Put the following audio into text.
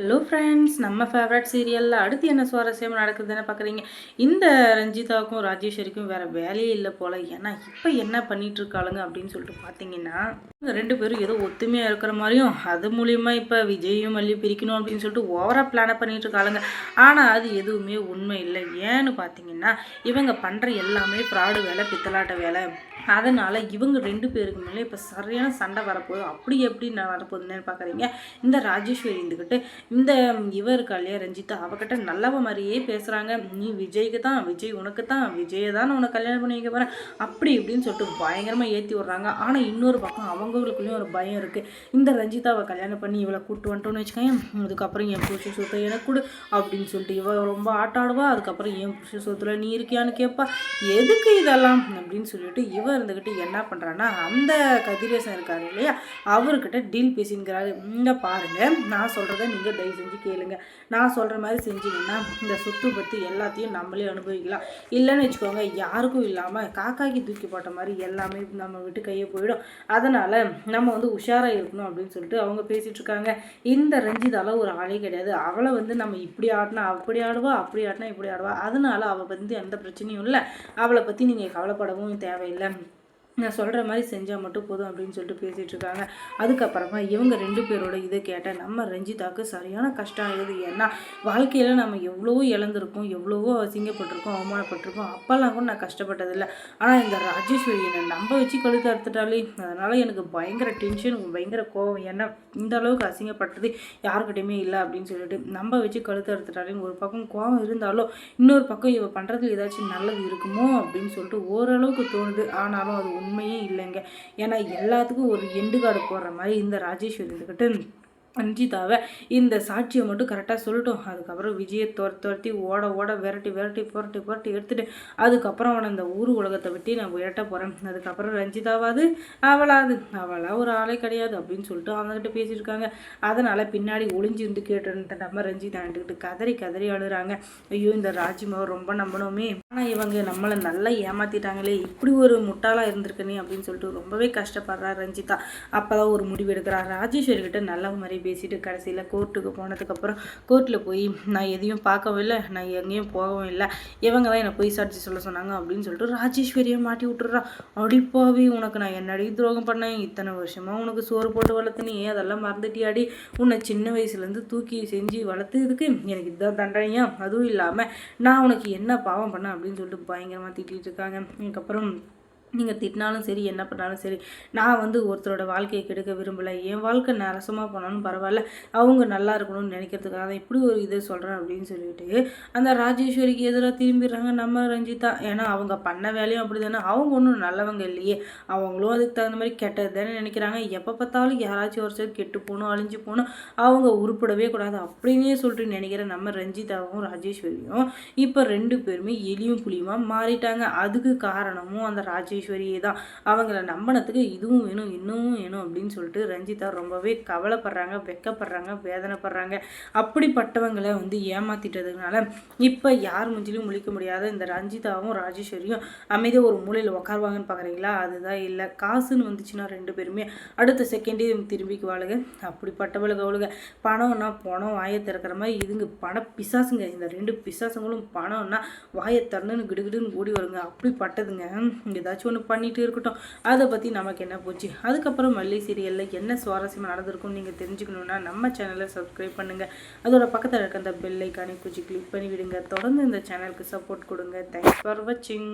Hello friends நம்ம favourite சீரியலில் அடுத்து என்ன சுவாரஸ்யம் நடக்குதுன்னு பார்க்குறீங்க இந்த ரஞ்சிதாவுக்கும் ராஜேஸ்வரிக்கும் வேறு வேலையே இல்லை போல். ஏன்னா இப்போ என்ன பண்ணிகிட்ருக்காளுங்க அப்படின்னு சொல்லிட்டு பார்த்தீங்கன்னா இவங்க ரெண்டு பேரும் ஏதோ ஒத்துமையாக இருக்கிற மாதிரியும் அது மூலிமா இப்போ விஜயும் மல்லி பிரிக்கணும் அப்படின்னு சொல்லிட்டு ஓவராக பிளானை பண்ணிகிட்ருக்காளுங்க ஆனால் அது எதுவுமே உண்மை இல்லை. ஏன்னு பார்த்தீங்கன்னா இவங்க பண்ணுற எல்லாமே ஃப்ராடு வேலை பித்தலாட்ட வேலை. அதனால் இவங்க ரெண்டு பேருக்கு மேலே இப்போ சரியான சண்டை வரப்போகுது. அப்படி எப்படி நான் வரப்போகுதுன்னு பார்க்குறீங்க இந்த ராஜேஸ்வரி இருந்துக்கிட்டு இந்த இவர் இருக்கா இல்லையா ரஞ்சிதா அவகிட்ட நல்லவ மாதிரியே பேசுகிறாங்க நீ விஜய்க்கு தான் விஜய் உனக்கு தான் விஜயை தான் உனக்கு கல்யாணம் பண்ணி வைக்க போகிறேன் அப்படி இப்படின்னு சொல்லிட்டு பயங்கரமாக ஏற்றி விட்றாங்க. ஆனால் இன்னொரு பக்கம் அவங்களுக்குள்ளேயும் ஒரு பயம் இருக்குது இந்த ரஞ்சிதாவை கல்யாணம் பண்ணி இவளை கூப்பிட்டு வந்துட்டோன்னு வச்சுக்கோங்க அதுக்கப்புறம் என் புருஷ சொத்தை எனக்கு கொடு அப்படின்னு சொல்லிட்டு இவ ரொம்ப ஆட்டாடுவா. அதுக்கப்புறம் என் புருஷ சொத்துல நீ இருக்கியான்னு கேட்பா எதுக்கு இதெல்லாம் அப்படின்னு சொல்லிட்டு இவ இருந்துக்கிட்டு என்ன பண்ணுறான்னா அந்த கதிரேசன் இருக்காரு இல்லையா அவர்கிட்ட டீல் பேசிங்கிறாரு இங்கே பாருங்கள் நான் சொல்கிறத நீங்கள் தயவு செஞ்சு கேளுங்க. நான் சொல்கிற மாதிரி செஞ்சீங்கன்னா இந்த சொத்து பற்றி எல்லாத்தையும் நம்மளே அனுபவிக்கலாம். இல்லைன்னு வச்சுக்கோங்க யாருக்கும் இல்லாமல் காக்காய்க்கு தூக்கி போட்ட மாதிரி எல்லாமே நம்ம விட்டு கையை போயிடும். அதனால் நம்ம வந்து உஷாராக இருக்கணும் அப்படின்னு சொல்லிட்டு அவங்க பேசிகிட்டு இருக்காங்க. இந்த ரஞ்சிதால ஒரு ஆளே கிடையாது. அவளை வந்து நம்ம இப்படி ஆடினா அப்படி ஆடுவா அப்படி ஆடினா இப்படி ஆடுவா. அதனால அவள் வந்து எந்த பிரச்சனையும் இல்லை. அவளை பற்றி நீங்கள் கவலைப்படவும் தேவையில்லை. நான் சொல்கிற மாதிரி செஞ்சால் மட்டும் போதும் அப்படின்னு சொல்லிட்டு பேசிகிட்டு இருக்காங்க. அதுக்கப்புறமா இவங்க ரெண்டு பேரோட இதை கேட்டால் நம்ம ரஞ்சிதாவுக்கு சரியான கஷ்டம் ஆகுது ஏன்னா வாழ்க்கையில் நம்ம எவ்வளவோ இழந்திருக்கோம் எவ்வளவோ அசிங்கப்பட்டிருக்கோம் அவமானப்பட்டிருக்கோம். அப்போல்லாம் கூட நான் கஷ்டப்பட்டதில்லை. ஆனால் இந்த ராஜேஸ்வரி என்னை நம்ப வச்சு கழுத்து அறுத்துட்டாலே அதனால் எனக்கு பயங்கர டென்ஷன் பயங்கர கோவம். ஏன்னா இந்த அளவுக்கு அசிங்கப்பட்டது யாருக்கிட்டையுமே இல்லை அப்படின்னு சொல்லிட்டு நம்ப வச்சு கழுத்து அறுத்துட்டாலேன்னு ஒரு பக்கம் கோவம் இருந்தாலும் இன்னொரு பக்கம் இவ பண்ணுறதுல ஏதாச்சும் நல்லது இருக்குமோ அப்படின்னு சொல்லிட்டு ஓரளவுக்கு தோணுது. ஆனாலும் அது ஒன்று உண்மையே இல்லைங்க. ஏன்னா எல்லாத்துக்கும் ஒரு எண்டு கார்டு போடுற மாதிரி இந்த ராஜேஸ்வரி இருந்துக்கிட்டு அஞ்சிதாவை இந்த சாட்சியை மட்டும் கரெக்டாக சொல்லட்டும். அதுக்கப்புறம் விஜயை துரத்து துரத்தி ஓட ஓட விரட்டி விரட்டி புரட்டி புரட்டி எடுத்துட்டு அதுக்கப்புறம் அவனை இந்த ஊர் உலகத்தை விட்டு நான் விரட்ட போகிறேன் அதுக்கப்புறம் ரஞ்சிதாவாது அவளாது. அவளா ஒரு ஆளே கிடையாது அப்படின்னு சொல்லிட்டு அவங்ககிட்ட பேசியிருக்காங்க. அதனால் பின்னாடி ஒளிஞ்சிருந்து கேட்டு நம்ம ரஞ்சிதான்ட்டுக்கிட்டு கதறி கதறி அழுகிறாங்க. ஐயோ இந்த ராஜிமாவை ரொம்ப நம்பணுமே. ஆனால் இவங்க நம்மளை நல்லா ஏமாற்றிட்டாங்களே இப்படி ஒரு முட்டாளாக இருந்திருக்கனே அப்படின்னு சொல்லிட்டு ரொம்பவே கஷ்டப்படுறா ரஞ்சிதா. அப்போ தான் ஒரு முடிவு எடுக்கிறா. ராஜேஸ்வரி கிட்ட நல்ல மாதிரி பேசிட்டு கடைசியில் கோர்ட்டுக்கு போனதுக்கப்புறம் கோர்ட்டில் போய் நான் எதையும் பார்க்கவும் இல்லை நான் எங்கேயும் போகவும் இல்லை. இவங்க தான் என்னை பொய் சாட்சி சொல்ல சொன்னாங்க அப்படின்னு சொல்லிட்டு ராஜேஸ்வரியை மாட்டி விட்டுறா அடிப்பாவி உனக்கு நான் என்னடி துரோகம் பண்ணேன்? இத்தனை வருஷமாக உனக்கு சோறு போட்டு வளர்த்துனே அதெல்லாம் மறந்துட்டியாடி? உன்னை சின்ன வயசுலேருந்து தூக்கி செஞ்சு வளர்த்ததுக்கு எனக்கு இதுதான் தண்டனையா? அதுவும் இல்லாமல் நான் உனக்கு என்ன பாவம் பண்ணேன்? அப்படின்னு சொல்லிட்டு பயங்கரமாக திட்டிகிட்டு இருக்காங்க. அதுக்கப்புறம் நீங்கள் திட்டினாலும் சரி என்ன பண்ணாலும் சரி நான் வந்து ஒருத்தரோட வாழ்க்கையை கெடுக்க விரும்பலை. என் வாழ்க்கை நரசமாக போனாலும் பரவாயில்ல. அவங்க நல்லா இருக்கணும்னு நினைக்கிறதுக்காக தான் இப்படி ஒரு இதை சொல்கிறேன் அப்படின்னு சொல்லிட்டு அந்த ராஜேஸ்வரிக்கு எதிராக திரும்பிடுறாங்க நம்ம ரஞ்சிதா. ஏன்னா அவங்க பண்ண வேலையும் அப்படி தானே அவங்க ஒன்றும் நல்லவங்க இல்லையே. அவங்களும் அதுக்கு தகுந்த மாதிரி கெட்டது தானே நினைக்கிறாங்க. எப்போ பார்த்தாலும் யாராச்சும் ஒரு சைடு கெட்டு போகணும் அழிஞ்சு போகணும் அவங்க உருப்படவே கூடாது அப்படின்னே சொல்லிட்டு நினைக்கிற நம்ம ரஞ்சிதாவும் ராஜேஸ்வரியும் இப்போ ரெண்டு பேருமே எலியும் புளியுமா மாறிட்டாங்க. அதுக்கு காரணமும் அந்த ராஜேஸ்வரி ராஜேஸ்வரியே தான். அவங்கள நம்பினத்துக்கு இதுவும் வேணும் இன்னமும் வேணும் அப்படின்னு சொல்லிட்டு ரஞ்சிதா ரொம்பவே கவலைப்படுறாங்க வெக்கப்படுறாங்க வேதனைப்படுறாங்க. அப்படிப்பட்டவங்களை வந்து ஏமாத்திட்டதுனால இப்போ யார் முஞ்சிலும் முழிக்க முடியாத இந்த ரஞ்சிதாவும் ராஜேஸ்வரியும் அமைதியாக ஒரு மூலையில் உட்காருவாங்கன்னு பார்க்குறீங்களா அதுதான் இல்லை. காசுன்னு வந்துச்சுன்னா ரெண்டு பேருமே அடுத்த செகண்டே திரும்பிக்குவாளுங்க அப்படிப்பட்டவளுக்கு அவளுங்க பணம்னா பணம் வாயை திறக்கிற மாதிரி இதுங்க பண பிசாசுங்க. இந்த ரெண்டு பிசாசுங்களும் பணம்னா வாயை திறந்துன்னு கிடுகிடுன்னு ஓடி வருங்க. அப்படிப்பட்டதுங்க. ஏதாச்சும் ஒன்று பண்ணிகிட்டு இருக்கட்டும். அதை பற்றி நமக்கு என்ன போச்சு? அதுக்கப்புறம் மல்லி சீரியலில் என்ன சுவாரஸ்யமாக நடந்திருக்கும்னு நீங்கள் தெரிஞ்சுக்கணுன்னா நம்ம சேனலை சப்ஸ்கிரைப் பண்ணுங்கள் அதோட பக்கத்தில் இருக்க அந்த பெல் ஐக்கானை குச்சி கிளிக் பண்ணி விடுங்க தொடர்ந்து இந்த சேனலுக்கு சப்போர்ட் கொடுங்க. தேங்க்ஸ் ஃபார் வாட்சிங்